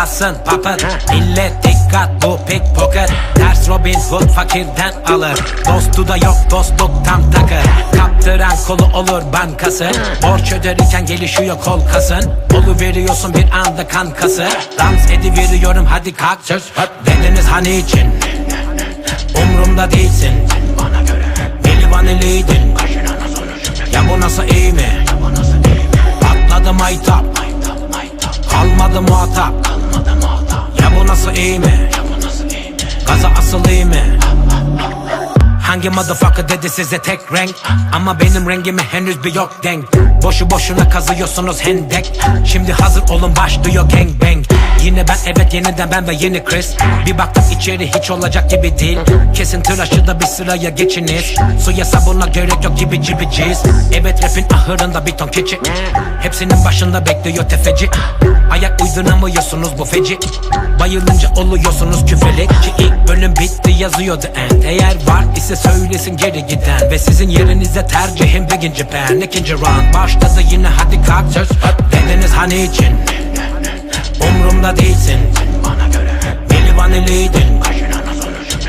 Patlasın papıt Millet dikkat bu pickpocket Ters Robin Hood fakirden alır. Dostu da yok dostluk tam takır. Kaptıran kolu olur bankası. Borç öderken gelişiyor kol kasın. Olu veriyorsun bir anda kankası Dans ediveriyorum hadi kalk. Söz Dediniz hani için. Umrumda değilsin. Bana göre. Deli vaniliydin Ya bu nasıl iyi mi? Patladı maytap Kalmadı muhatap Ya bu nasıl iyi mi? Gaza asıl iyi mi? Hangi motherfucker dedi size tek renk Ama benim rengime henüz bir yok denk Boşu boşuna kazıyorsunuz hendek. Şimdi hazır olun başlıyor gang bang. Yine ben evet yeniden ben ve yeni Chris. Bir baktım içeri hiç olacak gibi değil. Kesin tıraşı da bir sıraya geçiniz. Suya sabuna gerek yok gibi cibiciz. Evet rapin ahırında bir ton keçi Hepsinin başında bekliyor tefeci Ayak uyduramıyorsunuz bu feci Bayılınca oluyorsunuz küfelik. Ki ilk bölüm bitti yazıyor the end Eğer var ise söylesin geri giden. Ve sizin yerinize tercihim Begin Japan. İkinci round başladı yine hadi kalk söz Dediniz hani için? Umrumda değilsin. Bana göre Deli vaniliydin.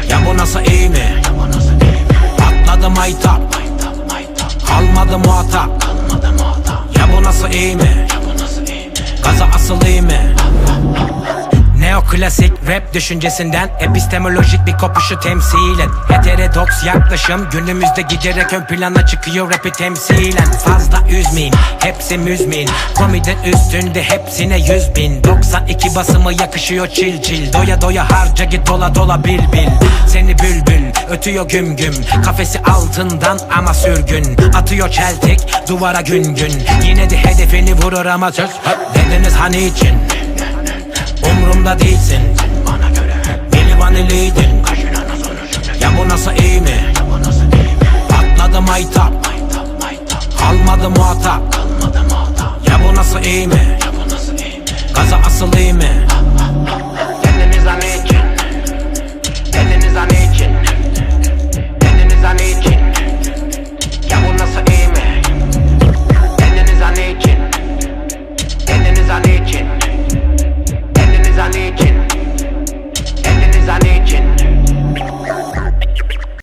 Ya bu nasıl iyi mi? Patladı maytap. Kalmadı muhatap. Ya bu nasıl iyi mi? Gaza asıl iyi mi? Neoklasik rap düşüncesinden Epistemolojik bir kopuşu temsilen Heterodoks yaklaşım Günümüzde giderek ön plana çıkıyor rapi temsilen Fazla üzmeyin hepsi müzmin. Komiden üstünde hepsine yüz bin. 92 basımı yakışıyor çil çil. Doya doya harca git dola dola bil bil. Seni bülbül ötüyor güm güm. Kafesi altından ama sürgün. Atıyor çeltik duvara gün gün. Yine de hedefini vurur ama söz Dediniz hani için Umrumda değilsin Bana göre Deli vaniliydin Ya bu nasıl iyi mi? Patladı maytap Kalmadı muhatap Ya bu nasıl iyi mi? Gaza asıl iyi mi?